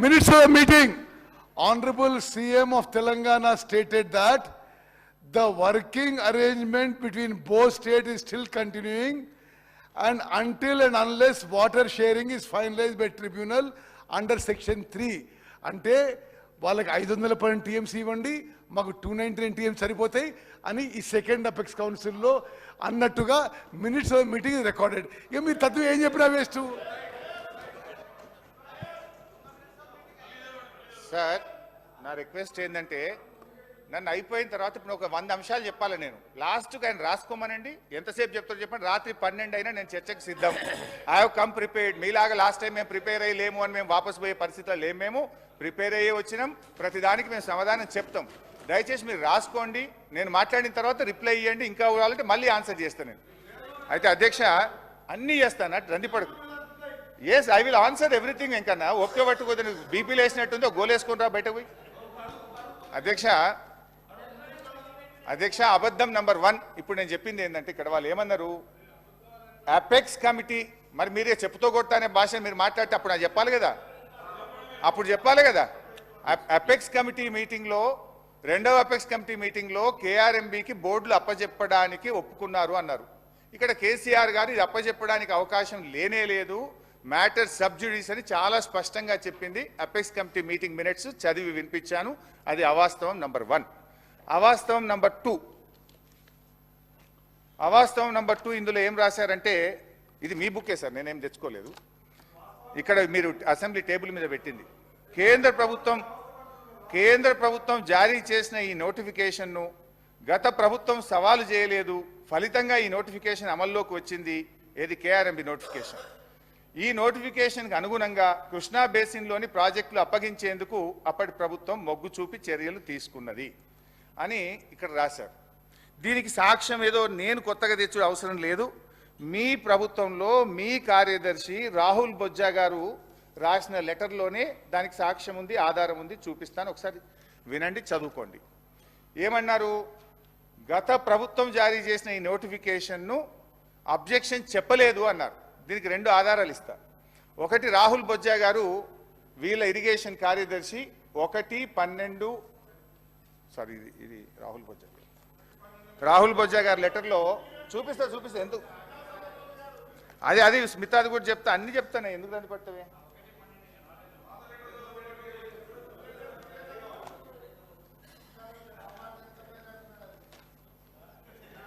minutes of the meeting. Honorable CM of Telangana stated that the working arrangement between both states is still continuing and until and unless water sharing is finalized by tribunal under section three అంటే వాళ్ళకి ఐదు వందల పన్నెండు TMC ఇవ్వండి మాకు two ninety nine TM సరిపోతాయి అని ఈ సెకండ్ అపెక్స్ కౌన్సిల్లో అన్నట్టుగా మినిట్స్ ఆఫ్ మీటింగ్ రికార్డెడ్ ఇక మీరు తత్వం ఏం చెప్పినా వేస్ట్ సార్ నా రిక్వెస్ట్ ఏంటంటే నన్ను అయిపోయిన తర్వాత ఇప్పుడు ఒక వంద అంశాలు చెప్పాలి నేను. లాస్ట్కి ఆయన రాసుకోమనండి. ఎంతసేపు చెప్తారో చెప్పండి. రాత్రి పన్నెండు అయినా నేను చర్చకు సిద్ధం. ఐ హవ్ కమ్ ప్రిపేర్డ్ మీలాగా లాస్ట్ టైం మేము ప్రిపేర్ అయ్యి లేము అని మేము వాపస్ పోయే పరిస్థితిలో లేము మేము. ప్రిపేర్ అయ్యే వచ్చినాం. ప్రతిదానికి మేము సమాధానం చెప్తాం. దయచేసి మీరు రాసుకోండి. నేను మాట్లాడిన తర్వాత రిప్లై ఇవ్వండి ఇంకా కావాలంటే మళ్ళీ ఆన్సర్ చేస్తాను నేను. అయితే అధ్యక్ష అన్నీ చేస్తాను. అటు రందిపడకు yes I will answer everything ఇంకన్నా ఒకే పట్టుకోదు నువ్వు బీపీలు వేసినట్టుందో గోలేసుకుని రా బయటకు పోయి. అధ్యక్ష అధ్యక్ష అబద్ధం నంబర్ వన్ ఇప్పుడు నేను చెప్పింది ఏంటంటే ఇక్కడ వాళ్ళు ఏమన్నారు? అపెక్స్ కమిటీ మరి మీరే చెప్పుతో కొడతా భాష మీరు మాట్లాడితే అప్పుడు నాకు చెప్పాలి కదా? అప్పుడు చెప్పాలి కదా? అపెక్స్ కమిటీ మీటింగ్లో రెండవ అపెక్స్ కమిటీ మీటింగ్లో కేఆర్ఎంబికి బోర్డులు అప్పచెప్పడానికి ఒప్పుకున్నారు అన్నారు. ఇక్కడ కేసీఆర్ గారు ఇది అప్పచెప్పడానికి అవకాశం లేనే లేదు. మ్యాటర్ సబ్జుడీస్ అని చాలా స్పష్టంగా చెప్పింది అపెక్స్ కమిటీ మీటింగ్ మినిట్స్ చదివి వినిపించాను. అది అవాస్తవం నంబర్ వన్. అవాస్తవం నంబర్ టూ. అవాస్తవం నంబర్ టూ ఇందులో ఏం రాశారంటే ఇది మీ బుక్కే సార్ నేనేం తెచ్చుకోలేదు. ఇక్కడ మీరు అసెంబ్లీ టేబుల్ మీద పెట్టింది. కేంద్ర ప్రభుత్వం కేంద్ర ప్రభుత్వం జారీ చేసిన ఈ నోటిఫికేషన్ను గత ప్రభుత్వం సవాలు చేయలేదు. ఫలితంగా ఈ నోటిఫికేషన్ అమల్లోకి వచ్చింది. ఏది కేఆర్ఎంబి నోటిఫికేషన్. ఈ నోటిఫికేషన్కి అనుగుణంగా కృష్ణా బేసిన్లోని ప్రాజెక్టులు అప్పగించేందుకు అప్పటి ప్రభుత్వం మొగ్గు చూపి చర్యలు తీసుకున్నది అని ఇక్కడ రాశారు. దీనికి సాక్ష్యం ఏదో నేను కొత్తగా తెచ్చుడు అవసరం లేదు. మీ ప్రభుత్వంలో మీ కార్యదర్శి రాహుల్ బొజ్జా గారు రాసిన లెటర్లోనే దానికి సాక్ష్యం ఉంది ఆధారం ఉంది చూపిస్తాను. ఒకసారి వినండి చదువుకోండి. ఏమన్నారు? గత ప్రభుత్వం జారీ చేసిన ఈ నోటిఫికేషన్ను అబ్జెక్షన్ చెప్పలేదు అన్నారు. దీనికి రెండు ఆధారాలు ఇస్తా. ఒకటి రాహుల్ బొజ్జా గారు వీళ్ళ ఇరిగేషన్ కార్యదర్శి ఒకటి పన్నెండు సారీ ఇది ఇది రాహుల్ బొజ్జా గారు. రాహుల్ బొజ్జా గారి లెటర్లో చూపిస్తా చూపిస్తా ఎందుకు? అది అది స్మితాది కూడా చెప్తా అన్ని చెప్తానే ఎందుకు దాన్ని పట్టవే?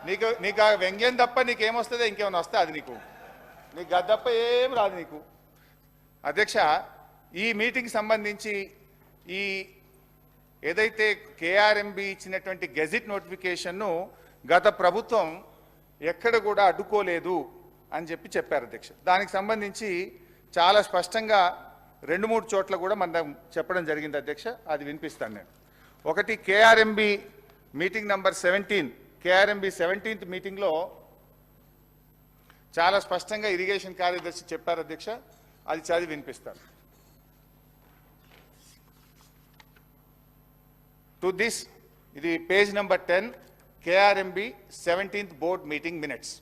నీకు నీకు ఆ వ్యంగ్యం తప్ప నీకేమొస్తుందో ఇంకేమైనా వస్తే అది నీకు. నీకు గద్దప్ప ఏం రాదు నీకు. అధ్యక్ష ఈ మీటింగ్ సంబంధించి ఈ ఏదైతే కేఆర్ఎంబి ఇచ్చినటువంటి గెజిట్ నోటిఫికేషన్ను గత ప్రభుత్వం ఎక్కడ కూడా అడ్డుకోలేదు అని చెప్పి చెప్పారు అధ్యక్ష. దానికి సంబంధించి చాలా స్పష్టంగా రెండు మూడు చోట్ల కూడా మనం చెప్పడం జరిగింది అధ్యక్ష. అది వినిపిస్తాను నేను. ఒకటి KRMB meeting number seventeen. KRMB seventeenth మీటింగ్లో చాలా స్పష్టంగా ఇరిగేషన్ కార్యదర్శి చెప్పారు అధ్యక్ష అది చదివి వినిపిస్తారు టు దిస్ ఇది page number ten KRMB seventeenth board meeting minutes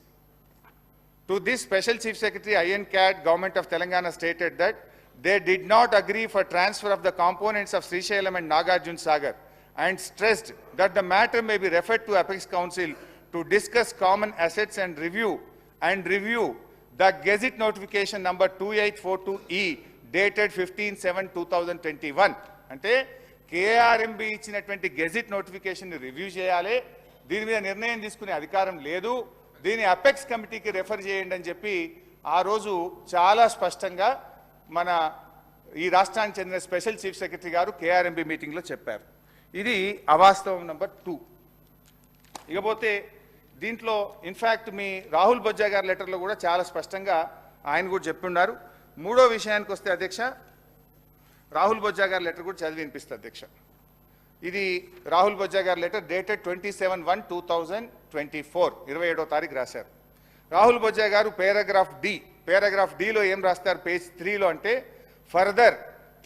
To this, Special Chief Secretary IN CAT, Government of Telangana stated that they did not agree for transfer of the components of Srisailam and Nagarjun Sagar and stressed that the matter may be referred to Apex Council to discuss common assets and review and review the Gazette notification number 2842E dated 15/7/2021. అంటే KRMB ఇచ్చినటువంటి gazette notification review చేయాలి. దీని మీద నిర్ణయం తీసుకునే అధికారం లేదు. దీన్ని అపెక్స్ కమిటీకి రెఫర్ చేయండి అని చెప్పి ఆ రోజు చాలా స్పష్టంగా మన ఈ రాష్ట్రానికి చెందిన special chief secretary garu KRMB మీటింగ్లో చెప్పారు. ఇది అవాస్తవం నెంబర్ టూ ఇకపోతే దీంట్లో ఇన్ఫ్యాక్ట్ మీ రాహుల్ బొజ్జా గారి లెటర్లో కూడా చాలా స్పష్టంగా ఆయన కూడా చెప్పున్నారు మూడో విషయానికి వస్తే అధ్యక్ష రాహుల్ బొజ్జా గారి లెటర్ కూడా చదివి వినిపిస్తుంది అధ్యక్ష. ఇది రాహుల్ బొజ్జా గారి letter dated twenty seven one two thousand twenty four ఇరవై ఏడో తారీఖు రాశారు. రాహుల్ బొజ్జా గారు పేరాగ్రాఫ్ డి పేరాగ్రాఫ్ డిలో ఏం రాస్తారు? పేజ్ త్రీలో అంటే further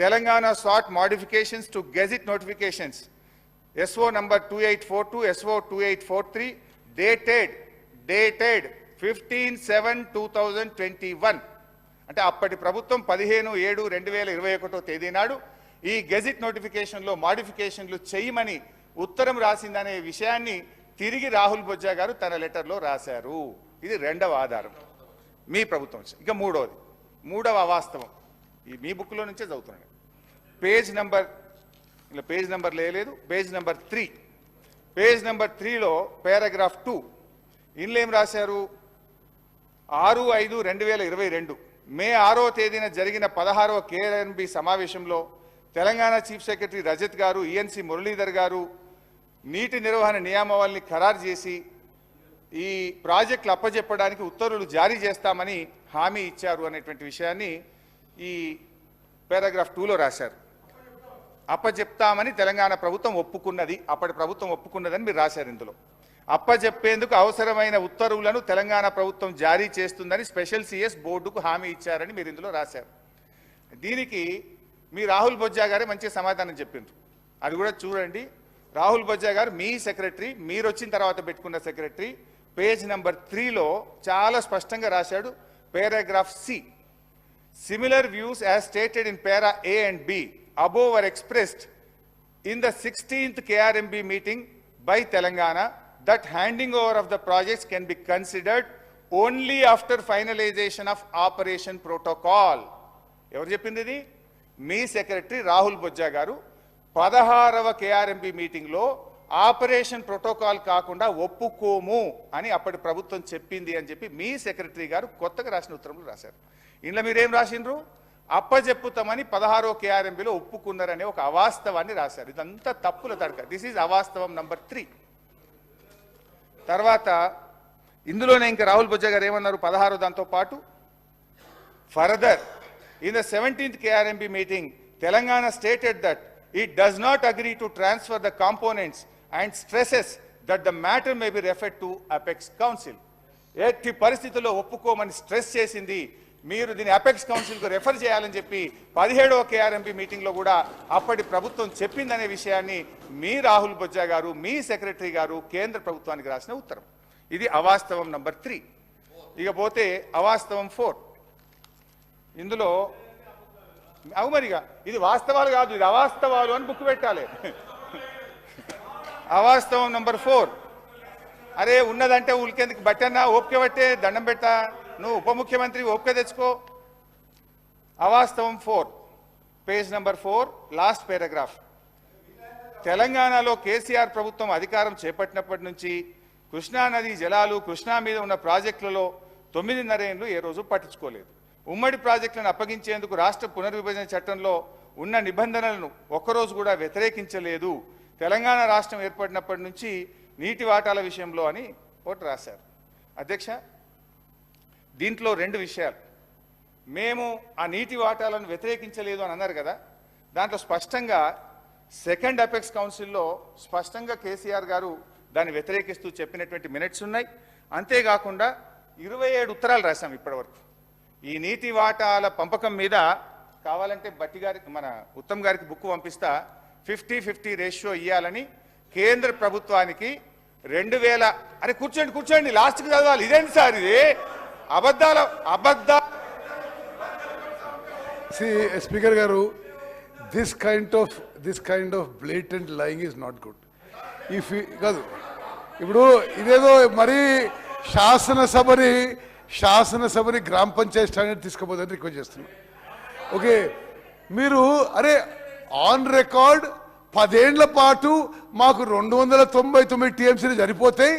Telangana sought modifications to gazette notifications SO number two eight four two SO two eight four three dated dated fifteen seven two thousand twenty one అంటే అప్పటి ప్రభుత్వం పదిహేను ఏడు రెండు వేల ఇరవై ఒకటో తేదీ నాడు ఈ గెజిట్ నోటిఫికేషన్లో మాడిఫికేషన్లు చేయమని ఉత్తరం రాసిందనే విషయాన్ని తిరిగి రాహుల్ బొజ్జా గారు తన లెటర్లో రాశారు. ఇది రెండవ ఆధారం మీ ప్రభుత్వం ఇక మూడవది మూడవ అవాస్తవం. ఈ మీ బుక్లో నుంచే చదువుతున్నాను. పేజ్ నెంబర్ ఇలా పేజ్ నెంబర్ లేదు page number three. Page number త్రీలో పారాగ్రాఫ్ టూ. ఇందులో ఏం రాశారు? ఆరు ఐదు రెండు వేల ఇరవై రెండు. మే ఆరో తేదీన జరిగిన పదహారవ కేఎన్బి సమావేశంలో తెలంగాణ చీఫ్ సెక్రటరీ రజత్ గారు ఈఎన్సి మురళీధర్ గారు నీటి నిర్వహణ నియామావళిని ఖరారు చేసి ఈ ప్రాజెక్టులు అప్పజెప్పడానికి ఉత్తర్వులు జారీ చేస్తామని హామీ ఇచ్చారు అనేటువంటి విషయాన్ని ఈ పారాగ్రాఫ్ టూలో రాశారు. అప్పజెప్తామని తెలంగాణ ప్రభుత్వం ఒప్పుకున్నది. అప్పటి ప్రభుత్వం ఒప్పుకున్నదని మీరు రాశారు ఇందులో. అప్పజెప్పేందుకు అవసరమైన ఉత్తర్వులను తెలంగాణ ప్రభుత్వం జారీ చేస్తుందని స్పెషల్ సిఎస్ బోర్డుకు హామీ ఇచ్చారని మీరు ఇందులో రాశారు. దీనికి మీ రాహుల్ బొజ్జా గారే మంచి సమాధానం చెప్పిండ్రు. అది కూడా చూడండి. రాహుల్ బొజ్జా గారు మీ సెక్రటరీ మీరు వచ్చిన తర్వాత పెట్టుకున్న సెక్రటరీ పేజ్ నెంబర్ త్రీలో చాలా స్పష్టంగా రాశాడు. Paragraph C. Similar views as stated in para A and B above are expressed in the sixteenth KRMB meeting by Telangana that handing over of the projects can be considered only after finalization of operation protocol ఎవరు చెప్పింది ఇది? మీ secretary Rahul Bojja గారు. పదహారవ KRMB మీటింగ్లో operation protocol కాకుండా ఒప్పుకోము అని అప్పటి ప్రభుత్వం చెప్పింది అని చెప్పి మీ సెక్రటరీ గారు కొత్తగా రాసిన ఉత్తర్వులు రాశారు. ఇంట్లో మీరేం రాసిండ్రు? అప్పజెప్పుతామని పదహారో కేఆర్ఎంబిలో ఒప్పుకున్నారనే ఒక అవాస్తవాన్ని రాశారు. ఇదంతా తప్పుల తడక. దిస్ ఈజ్ అవాస్తవం నంబర్ త్రీ తర్వాత ఇందులోనే ఇంకా రాహుల్ బుజ్జ గారు ఏమన్నారు? పదహారో దాంతో పాటు further in the seventeenth KRMB meeting Telangana stated that it does not agree to transfer the components and stresses that the matter may be refer to apex council ఎట్టి పరిస్థితుల్లో ఒప్పుకోమని స్ట్రెస్ చేసింది మీరు దీన్ని అపెక్స్ కౌన్సిల్కు రెఫర్ చేయాలని చెప్పి పదిహేడవ KRMP మీటింగ్లో కూడా అప్పటి ప్రభుత్వం చెప్పిందనే విషయాన్ని మీ రాహుల్ బొజ్జా గారు మీ సెక్రటరీ గారు కేంద్ర ప్రభుత్వానికి రాసిన ఉత్తరం. ఇది అవాస్తవం నంబర్ త్రీ. ఇకపోతే అవాస్తవం ఫోర్. ఇందులో అవు మరిగా ఇది వాస్తవాలు కాదు ఇది అవాస్తవాలు అని బుక్ పెట్టాలి. అవాస్తవం నంబర్ ఫోర్. అరే ఉన్నదంటే ఉలికేందుకు బట్టన్నా ఓపిక పట్టే దండం పెట్టా నువ్వు ఉప ముఖ్యమంత్రి ఓపిక తెచ్చుకో. అవాస్తవం four page number four last paragraph తెలంగాణలో కేసీఆర్ ప్రభుత్వం అధికారం చేపట్టినప్పటి నుంచి కృష్ణానది జలాలు కృష్ణా మీద ఉన్న ప్రాజెక్టులలో తొమ్మిదిన్నర ఏళ్ళు ఏ రోజు పట్టించుకోలేదు. ఉమ్మడి ప్రాజెక్టులను అప్పగించేందుకు రాష్ట్ర పునర్విభజన చట్టంలో ఉన్న నిబంధనలను ఒక్కరోజు కూడా వ్యతిరేకించలేదు. తెలంగాణ రాష్ట్రం ఏర్పడినప్పటి నుంచి నీటి వాటాల విషయంలో అని ఒకటి రాశారు. అధ్యక్ష దీంట్లో రెండు విషయాలు. మేము ఆ నీటి వాటాలను వ్యతిరేకించలేదు అని అన్నారు కదా. దాంట్లో స్పష్టంగా సెకండ్ అపెక్స్ కౌన్సిల్లో స్పష్టంగా కేసీఆర్ గారు దాన్ని వ్యతిరేకిస్తూ చెప్పినటువంటి మినిట్స్ ఉన్నాయి. అంతేకాకుండా ఇరవై ఏడు ఉత్తరాలు రాశాం ఇప్పటివరకు. ఈ నీటి వాటాల పంపకం మీద కావాలంటే బట్టి గారికి మన ఉత్తమ్ గారికి బుక్ పంపిస్తా. ఫిఫ్టీ ఫిఫ్టీ రేషియో ఇవ్వాలని కేంద్ర ప్రభుత్వానికి రెండు వేల అరే కూర్చోండి కూర్చోండి లాస్ట్కి చదవాలి. ఇదేంటి సార్ ఇది? అబద్ధాల అబద్ధ speaker garu this kind of this kind of blatant and lying is not good if కాదు. ఇప్పుడు ఇదేదో మరీ శాసనసభని శాసనసభని గ్రామ పంచాయతీ స్టాండర్డ్ తీసుకోబోదని రిక్వెస్ట్ చేస్తున్నా. ఓకే మీరు అరే ఆన్ రికార్డ్ పదేండ్ల పాటు మాకు రెండు వందల తొంభై తొమ్మిది టీఎంసీలు సరిపోతాయి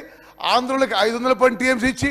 ఆంధ్రులకు ఐదు వందల పని టీఎంసీ ఇచ్చి